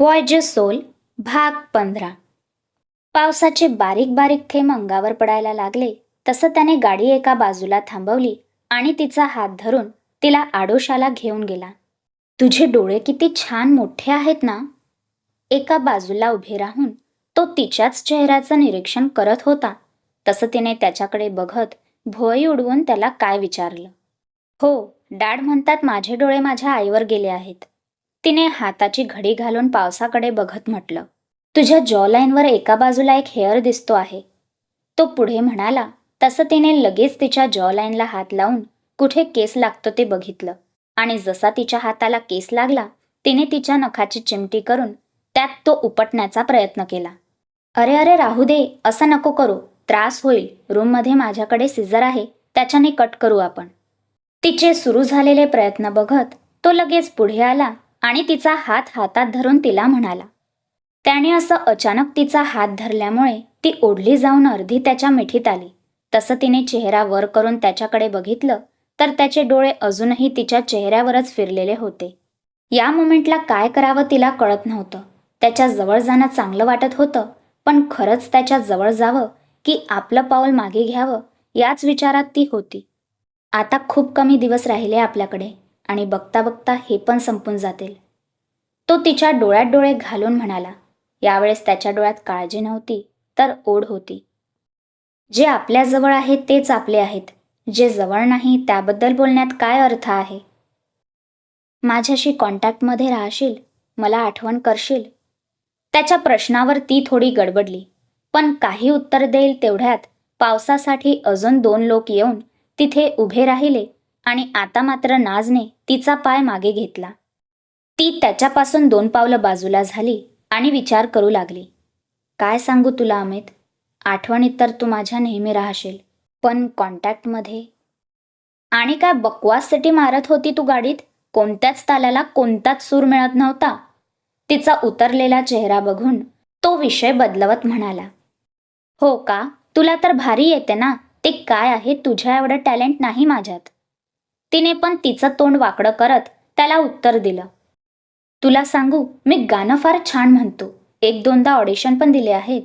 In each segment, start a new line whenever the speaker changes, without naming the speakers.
Voyage soul भाग पंधरा. पावसाचे बारीक बारीक थेंब अंगावर पडायला लागले तसं त्याने गाडी एका बाजूला थांबवली आणि तिचा हात धरून तिला आडोशाला घेऊन गेला. तुझे डोळे किती छान मोठे आहेत ना. एका बाजूला उभे राहून तो तिच्याच चेहऱ्याचं निरीक्षण करत होता. तसं तिने त्याच्याकडे बघत भोई उडवून त्याला काय विचारलं. हो डॅड म्हणतात माझे डोळे माझ्या आईवर गेले आहेत. तिने हाताची घडी घालून पावसाकडे बघत म्हटलं तुझ्या जॉलाईनवर एका बाजूला एक हेअर दिसतो आहे. तो पुढे म्हणाला तसं तिने लगेच तिच्या जॉलाईनला हात लावून कुठे केस लागतो ते बघितलं. आणि जसा तिच्या हाताला केस लागला तिने तिच्या नखाची चिमटी करून त्यात तो उपटण्याचा प्रयत्न केला. अरे अरे राहू दे असं नको करू. त्रास होईल. रूममध्ये माझ्याकडे सिझर आहे. त्याच्याने कट करू आपण. तिचे सुरू झालेले प्रयत्न बघत तो लगेच पुढे आला आणि तिचा हात हातात धरून तिला म्हणाला. त्याने असं अचानक तिचा हात धरल्यामुळे ती ओढली जाऊन अर्धी त्याच्या मिठीत आली. तसं तिने चेहरा वर करून त्याच्याकडे बघितलं तर त्याचे डोळे अजूनही तिच्या चेहऱ्यावरच फिरलेले होते. या मोमेंटला काय करावं तिला कळत नव्हतं. त्याच्याजवळ जाणं चांगलं वाटत होतं पण खरंच त्याच्याजवळ जावं की आपलं पाऊल मागे घ्यावं याच विचारात ती होती. आता खूप कमी दिवस राहिले आपल्याकडे. आणि बघता बघता हे पण संपून जातील. तो तिच्या डोळ्यात डोळे घालून म्हणाला यावेळेस त्याच्या डोळ्यात काळजी नव्हती तर ओढ होती. जे आपल्याजवळ आहे तेच आपले आहेत. जे जवळ नाही त्याबद्दल बोलण्यात काय अर्थ आहे? माझ्याशी कॉन्टॅक्टमध्ये राहशील मला आठवण करशील. त्याच्या प्रश्नावर ती थोडी गडबडली. पण काही उत्तर देईल तेवढ्यात पावसासाठी अजून दोन लोक येऊन तिथे उभे राहिले आणि आता मात्र नाजने तिचा पाय मागे घेतला. ती त्याच्यापासून दोन पावलं बाजूला झाली आणि विचार करू लागली. काय सांगू तुला अमित? आठवणीत तर तू माझ्या नेहमी राहशील. पण कॉन्टॅक्टमध्ये आणि काय बकवाससाठी मारत होती तू गाडीत? कोणत्याच तालाला कोणताच सूर मिळत नव्हता तिचा उतरलेला चेहरा बघून तो विषय बदलवत म्हणाला. हो का? तुला तर भारी येते ना. ते काय आहे? तुझ्या एवढं टॅलेंट नाही माझ्यात. तिने पण तिचं तोंड वाकडं करत त्याला उत्तर दिलं. तुला सांगू मी गाणं फार छान म्हणतो. एक दोनदा ऑडिशन पण दिले आहेत.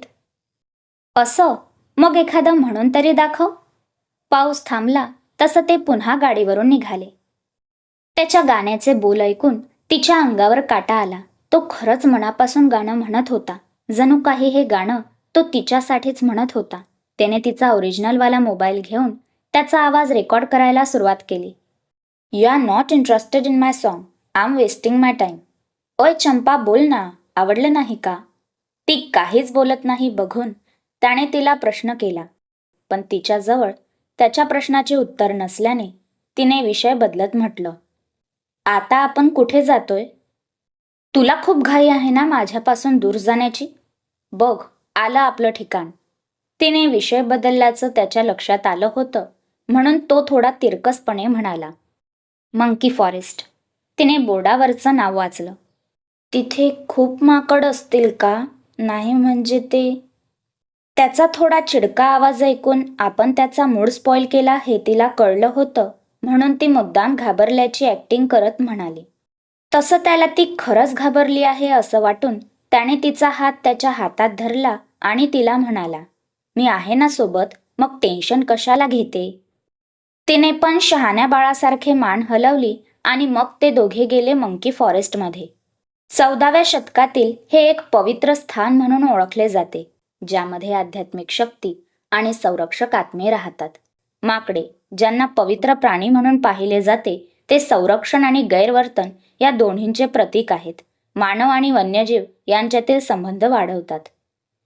असं? मग एखादं म्हणून तरी दाखव. पाऊस थांबला तसं ते पुन्हा गाडीवरून निघाले. त्याच्या गाण्याचे बोल ऐकून तिच्या अंगावर काटा आला. तो खरंच मनापासून गाणं म्हणत होता. जणू काही हे गाणं तो तिच्यासाठीच म्हणत होता. त्याने तिचा ओरिजिनलवाला मोबाईल घेऊन त्याचा आवाज रेकॉर्ड करायला सुरुवात केली. You are not interested in my song I am wasting my time ओय चंपा बोल ना. आवडलं नाही का? ती काहीच बोलत नाही बघून त्याने तिला प्रश्न केला. पण तिच्याजवळ त्याच्या प्रश्नाचे उत्तर नसल्याने तिने विषय बदलत म्हटलं. आता आपण कुठे जातोय? तुला खूप घाई आहे ना माझ्यापासून दूर जाण्याची? बघ आलं आपलं ठिकाण. तिने विषय बदलल्याचं त्याच्या लक्षात आलं होतं म्हणून तो थोडा तिरकसपणे म्हणाला. Monkey forest. तिने बोर्डावरचं नाव वाचलं. तिथे खूप माकड असतील का? नाही म्हणजे ते. त्याचा थोडा चिडका आवाज ऐकून आपण त्याचा मूड स्पॉईल केला हे तिला कळलं होतं म्हणून ती मुद्दाम घाबरल्याची ॲक्टिंग करत म्हणाली. तसं त्याला ती खरंच घाबरली आहे असं वाटून त्याने तिचा हात त्याच्या हातात धरला आणि तिला म्हणाला मी आहे ना सोबत मग टेन्शन कशाला घेते? तिने पण शहाण्या बाळासारखे मान हलवली आणि मग ते दोघे गेले मंकी फॉरेस्टमध्ये. चौदाव्या शतकातील हे एक पवित्र स्थान म्हणून ओळखले जाते ज्यामध्ये आध्यात्मिक शक्ती आणि संरक्षक आत्मे राहतात. माकडे ज्यांना पवित्र प्राणी म्हणून पाहिले जाते ते संरक्षण आणि गैरवर्तन या दोन्हींचे प्रतीक आहेत. मानव आणि वन्यजीव यांच्यातील संबंध वाढवतात.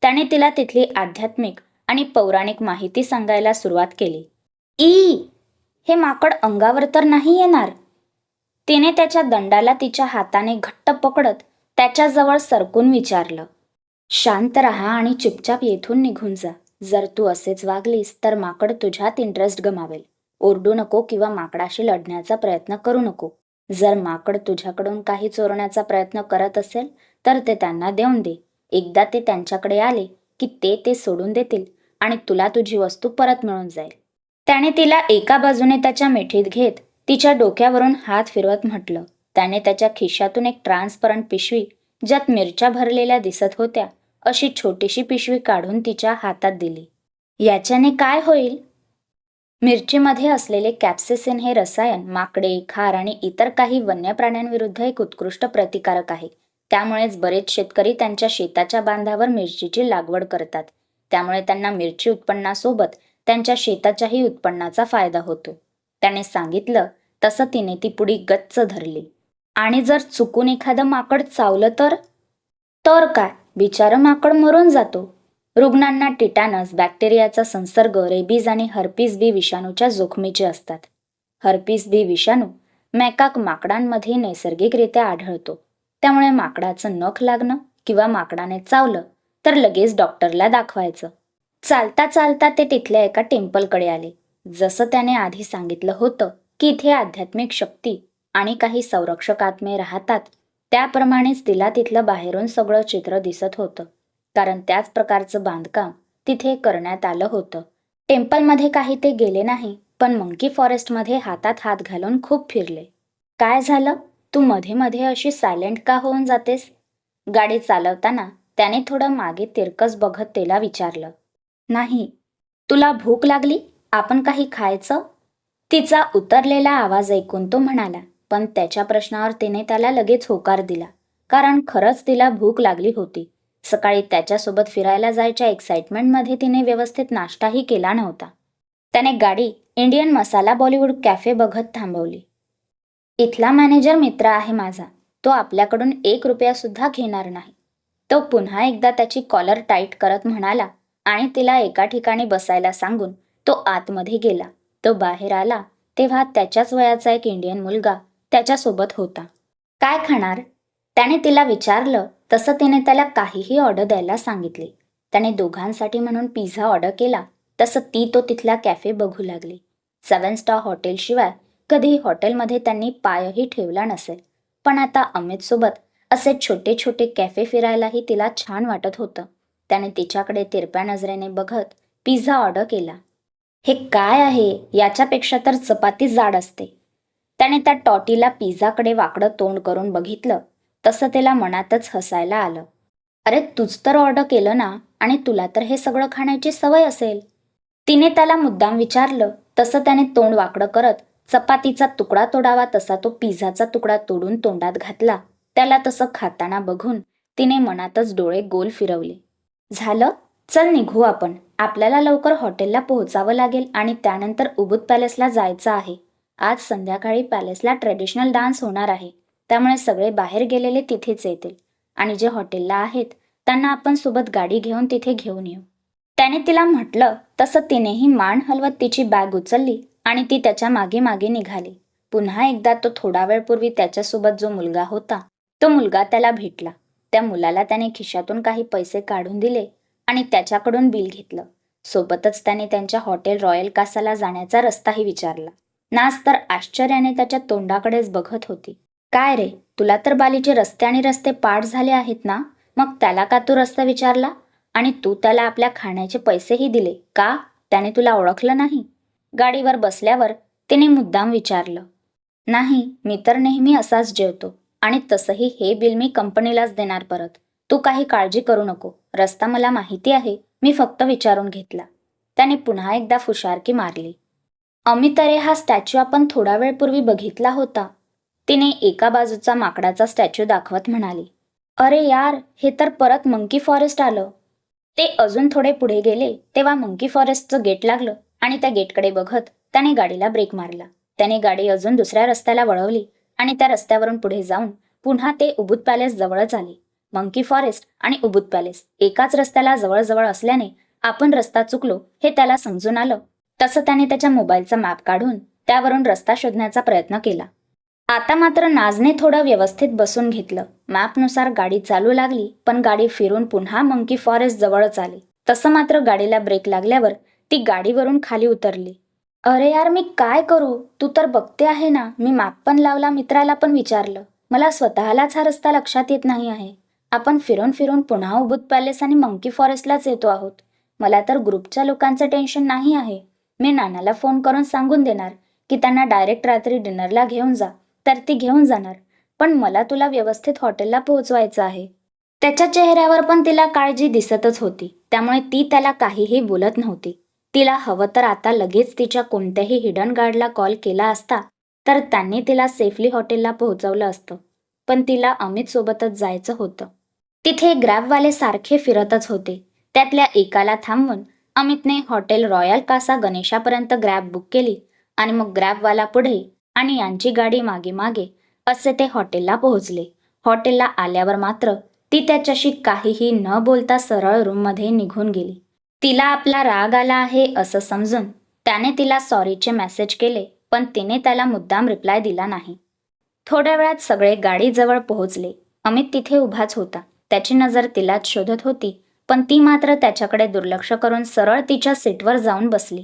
त्याने तिला तिथली आध्यात्मिक आणि पौराणिक माहिती सांगायला सुरुवात केली. ई! हे माकड अंगावर तर नाही येणार. तिने त्याच्या दंडाला तिच्या हाताने घट्ट पकडत त्याच्याजवळ सरकून विचारलं शांत राहा आणि चुपचाप येथून निघून जा. जर तू असेच वागलीस तर माकड तुझ्यात इंटरेस्ट गमावेल. ओरडू नको किंवा माकडाशी लढण्याचा प्रयत्न करू नको. जर माकड तुझ्याकडून काही चोरण्याचा प्रयत्न करत असेल तर ते त्यांना देऊन दे. एकदा ते त्यांच्याकडे आले की ते ते सोडून देतील आणि तुला तुझी वस्तू परत मिळून जाईल. त्याने तिला एका बाजूने त्याच्या मिठीत घेत तिच्या डोक्यावरून हात फिरवत म्हटलं. त्याने त्याच्या खिशातून एक ट्रान्सपरंट पिशवी ज्यात मिरच्या भरलेल्या दिसत होत्या अशी छोटीशी पिशवी काढून तिच्या हातात दिली. याच्याने काय होईल? मिरचीमध्ये असलेले कॅप्सेसिन हे रसायन माकडे खार आणि इतर काही वन्य प्राण्यांविरुद्ध एक उत्कृष्ट प्रतिकारक आहे. त्यामुळेच बरेच शेतकरी त्यांच्या शेताच्या बांधावर मिरचीची लागवड करतात. त्यामुळे त्यांना मिरची उत्पन्नासोबत त्यांच्या शेताच्याही उत्पन्नाचा फायदा होतो. त्याने सांगितलं तसं तिने ती पुडी गच्च धरली. आणि जर चुकून एखादं माकड चावलं तर? तर काय? बिचारं माकड मरून जातो. रुग्णांना टिटानस बॅक्टेरियाचा संसर्ग रेबीज आणि हर्पीस बी विषाणूच्या जोखमीचे असतात. हर्पीस बी विषाणू मॅकाक माकडांमध्ये नैसर्गिकरित्या आढळतो. त्यामुळे माकडाचं नख लागणं किंवा माकडाने चावलं तर लगेच डॉक्टरला दाखवायचं. चालता चालता ते तिथल्या एका टेम्पलकडे आले. जसं त्याने आधी सांगितलं होतं की इथे आध्यात्मिक शक्ती आणि काही संरक्षक आत्मे राहतात. त्याप्रमाणेच तिला तिथलं बाहेरून सगळं चित्र दिसत होतं. कारण त्याच प्रकारचं बांधकाम तिथे करण्यात आलं होतं. टेम्पलमध्ये काही ते गेले नाही पण मंकी फॉरेस्टमध्ये हातात हात घालून खूप फिरले. काय झालं? तू मध्ये मध्ये अशी सायलेंट का होऊन जातेस? गाडी चालवताना त्याने थोडं मागे तिरकस बघत तिला विचारलं. नाही. तुला भूक लागली? आपण काही खायचं? तिचा उतरलेला आवाज ऐकून तो म्हणाला पण त्याच्या प्रश्नावर तिने त्याला लगेच होकार दिला कारण खरंच तिला भूक लागली होती. सकाळी त्याच्यासोबत फिरायला जायच्या एक्साइटमेंटमध्ये तिने व्यवस्थित नाश्ताही केला नव्हता. त्याने गाडी इंडियन मसाला बॉलिवूड कॅफे बघत थांबवली. इथला मॅनेजर मित्र आहे माझा. तो आपल्याकडून एक रुपयासुद्धा घेणार नाही. तो पुन्हा एकदा त्याची कॉलर टाईट करत म्हणाला आणि तिला एका ठिकाणी बसायला सांगून तो आतमध्ये गेला. तो बाहेर आला तेव्हा त्याच्याच वयाचा एक इंडियन मुलगा त्याच्यासोबत होता. काय खाणार? त्याने तिला विचारलं. तसं तिने त्याला काहीही ऑर्डर द्यायला सांगितले. त्याने दोघांसाठी म्हणून पिझ्झा ऑर्डर केला. तसं ती तो तिथला कॅफे बघू लागली. सेवन स्टार हॉटेलशिवाय कधी हॉटेलमध्ये त्यांनी पायही ठेवला नसेल. पण आता अमितसोबत असे छोटे छोटे कॅफे फिरायलाही तिला छान वाटत होतं. त्याने तिच्याकडे तिरप्या नजरेने बघत पिझ्झा ऑर्डर केला. हे काय आहे? याच्यापेक्षा तर चपाती जाड असते. त्याने त्या टॉटीला पिझ्झाकडे वाकडं तोंड करून बघितलं. तसं त्याला मनातच हसायला आलं. अरे तूच तर ऑर्डर केलं ना? आणि तुला तर हे सगळं खाण्याची सवय असेल. तिने त्याला मुद्दाम विचारलं. तसं त्याने तोंड वाकडं करत चपातीचा तुकडा तोडावा तसा तो पिझ्झाचा तुकडा तोडून तोंडात घातला. त्याला तसं खाताना बघून तिने मनातच डोळे गोल फिरवले. झालं? चल निघू आपण. आपल्याला लवकर हॉटेलला पोहोचावं लागेल आणि त्यानंतर उबूद पॅलेसला जायचं आहे. आज संध्याकाळी पॅलेसला ट्रेडिशनल डान्स होणार आहे. त्यामुळे सगळे बाहेर गेलेले तिथेच येतील. आणि जे हॉटेलला आहेत त्यांना आपण सोबत गाडी घेऊन तिथे घेऊन येऊ. त्याने तिला म्हटलं तसं तिनेही मान हलवत तिची बॅग उचलली आणि ती त्याच्यामागे मागे निघाली. पुन्हा एकदा तो थोडा वेळपूर्वी त्याच्यासोबत जो मुलगा होता तो मुलगा त्याला भेटला. त्या मुलाला त्याने खिशातून काही पैसे काढून दिले आणि त्याच्याकडून बिल घेतलं. सोबतच त्याने त्यांच्या हॉटेल रॉयल कासाला जाण्याचा रस्ताही विचारला. नाच तर आश्चर्याने त्याच्या तोंडाकडेच बघत होती. काय रे तुला तर बालीचे रस्ते आणि रस्ते पाठ झाले आहेत ना? मग त्याला का तू रस्ता विचारला? आणि तू त्याला आपल्या खाण्याचे पैसेही दिले का? त्याने तुला ओळखलं नाही? गाडीवर बसल्यावर तिने मुद्दाम विचारलं. नाही मी तर नेहमी असाच जेवतो. आणि तसंही हे बिल मी कंपनीलाच देणार परत. तू काही काळजी करू नको. रस्ता मला माहिती आहे. मी फक्त विचारून घेतला. त्याने पुन्हा एकदा फुशारकी मारली. अमितरे हा स्टॅच्यू आपण थोडा वेळपूर्वी बघितला होता. तिने एका बाजूचा माकडाचा स्टॅच्यू दाखवत म्हणाली अरे यार हे तर परत मंकी फॉरेस्ट आलं. ते अजून थोडे पुढे गेले तेव्हा मंकी फॉरेस्टचं गेट लागलं आणि त्या गेटकडे बघत त्याने गाडीला ब्रेक मारला. त्याने गाडी अजून दुसऱ्या रस्त्याला वळवली. आणि त्या रस्त्यावरून पुढे जाऊन पुन्हा ते उबूद पॅलेस जवळच आले. मंकी फॉरेस्ट आणि उबूद पॅलेस एकाच रस्त्याला जवळजवळ असल्याने आपण रस्ता चुकलो हे त्याला समजून आलं. तसं त्याने त्याच्या मोबाईलचा मॅप काढून त्यावरून रस्ता शोधण्याचा प्रयत्न केला. आता मात्र नाजने थोडं व्यवस्थित बसून घेतलं. मॅपनुसार गाडी चालू लागली पण गाडी फिरून पुन्हा मंकी फॉरेस्ट जवळच आली. तसं मात्र गाडीला ब्रेक लागल्यावर ती गाडीवरून खाली उतरली. अरे यार मी काय करू? तू तर बघते आहे ना. मी मॅप पण लावला मित्राला पण विचारलं. मला स्वतःलाच हा रस्ता लक्षात येत नाही आहे. आपण फिरून फिरून पुन्हा उबूत पॅलेस आणि मंकी फॉरेस्टलाच येतो आहोत. मला तर ग्रुपच्या लोकांचं टेन्शन नाही आहे. मी नानाला फोन करून सांगून देणार की त्यांना डायरेक्ट रात्री डिनरला घेऊन जा. तर ती घेऊन जाणार. पण मला तुला व्यवस्थित हॉटेलला पोहोचवायचं आहे. त्याच्या चेहऱ्यावर पण तिला काळजी दिसतच होती. त्यामुळे ती त्याला काहीही बोलत नव्हती. तिला हवं तर आता लगेच तिच्या कोणत्याही हिडन गार्डला कॉल केला असता तर त्यांनी तिला सेफली हॉटेलला पोहोचवलं असतं. पण तिला अमित सोबतच जायचं होतं. तिथे ग्रॅबवाले सारखे फिरतच होते. त्यातल्या एकाला थांबवून अमितने हॉटेल रॉयल कासा गणेशापर्यंत ग्रॅब बुक केली आणि मग ग्रॅबवाला पुढे आणि यांची गाडी मागे मागे असे ते हॉटेलला पोहोचले. हॉटेलला आल्यावर मात्र ती त्याच्याशी काहीही न बोलता सरळ रूममध्ये निघून गेली. तिला आपला राग आला आहे असं समजून त्याने तिला सॉरीचे मेसेज केले पण तिने त्याला मुद्दाम रिप्लाय दिला नाही. थोड्या वेळात सगळे गाडीजवळ पोहोचले. अमित तिथे उभाच होता. त्याची नजर तिलाच शोधत होती पण ती मात्र त्याच्याकडे दुर्लक्ष करून सरळ तिच्या सीटवर जाऊन बसली.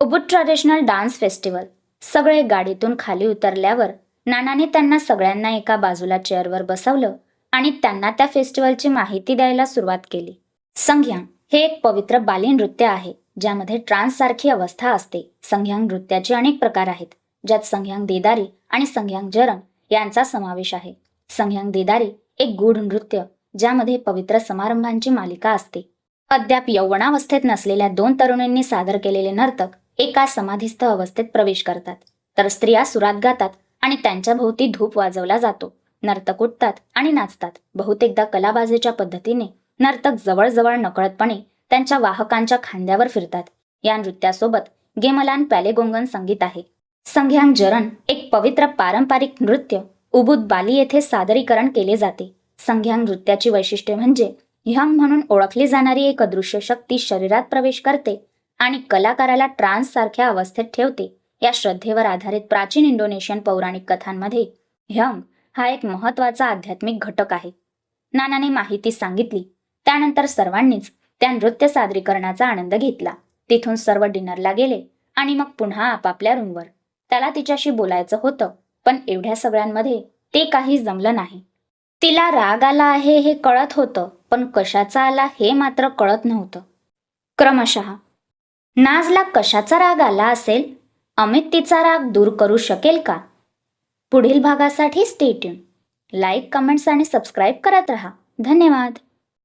Ubud traditional dance festival. सगळे गाडीतून खाली उतरल्यावर नानाने त्यांना सगळ्यांना एका बाजूला चेअरवर बसवलं आणि त्यांना त्या फेस्टिवलची माहिती द्यायला सुरुवात केली. संघ्यांग हे एक पवित्र बाली नृत्य आहे ज्यामध्ये ट्रान्ससारखी अवस्था असते. संघ्यांग नृत्याचे अनेक प्रकार आहेत ज्यात संघ्यांग देदारी आणि संघ्यांग जरण यांचा समावेश आहे. संघ्यांग देदारी एक गूढ नृत्य ज्यामध्ये पवित्र समारंभांची मालिका असते. अद्याप यौवनावस्थेत नसलेल्या दोन तरुणींनी सादर केलेले नर्तक एका समाधीस्थ अवस्थेत प्रवेश करतात. तर स्त्रिया सुरात गातात आणि त्यांच्या भोवती धूप वाजवला जातो. नर्तक उठतात आणि नाचतात. बहुतेकदा कलाबाजीच्या पद्धतीने नर्तक जवळजवळ नकळतपणे त्यांच्या वाहकांच्या खांद्यावर फिरतात. या नृत्यासोबत गेमलान पॅलेगोंगन संगीत आहे. संघ्यांग जरण एक पवित्र पारंपरिक नृत्य उबुद बाली येथे सादरीकरण केले जाते. संघ्यांग नृत्याची वैशिष्ट्ये म्हणजे ह्यंग म्हणून ओळखली जाणारी एक अदृश्य शक्ती शरीरात प्रवेश करते आणि कलाकाराला ट्रान्स सारख्या अवस्थेत ठेवते. या श्रद्धेवर आधारित प्राचीन इंडोनेशियन पौराणिक कथांमध्ये ह्यंग हा एक महत्त्वाचा आध्यात्मिक घटक आहे. नानाने माहिती सांगितली त्यानंतर सर्वांनीच त्या नृत्य सादरीकरणाचा आनंद घेतला. तिथून सर्व डिनरला गेले आणि मग पुन्हा आपापल्या रूमवर. त्याला तिच्याशी बोलायचं होतं पण एवढ्या सगळ्यांमध्ये ते काही जमलं नाही. तिला राग आला आहे हे कळत होतं पण कशाचा आला हे मात्र कळत नव्हतं. क्रमशः नाजला कशाचा राग आला असेल? अमित तिचा राग दूर करू शकेल का? पुढील भागासाठी स्टेट्यून लाईक कमेंट्स आणि सबस्क्राईब करत रहा. धन्यवाद.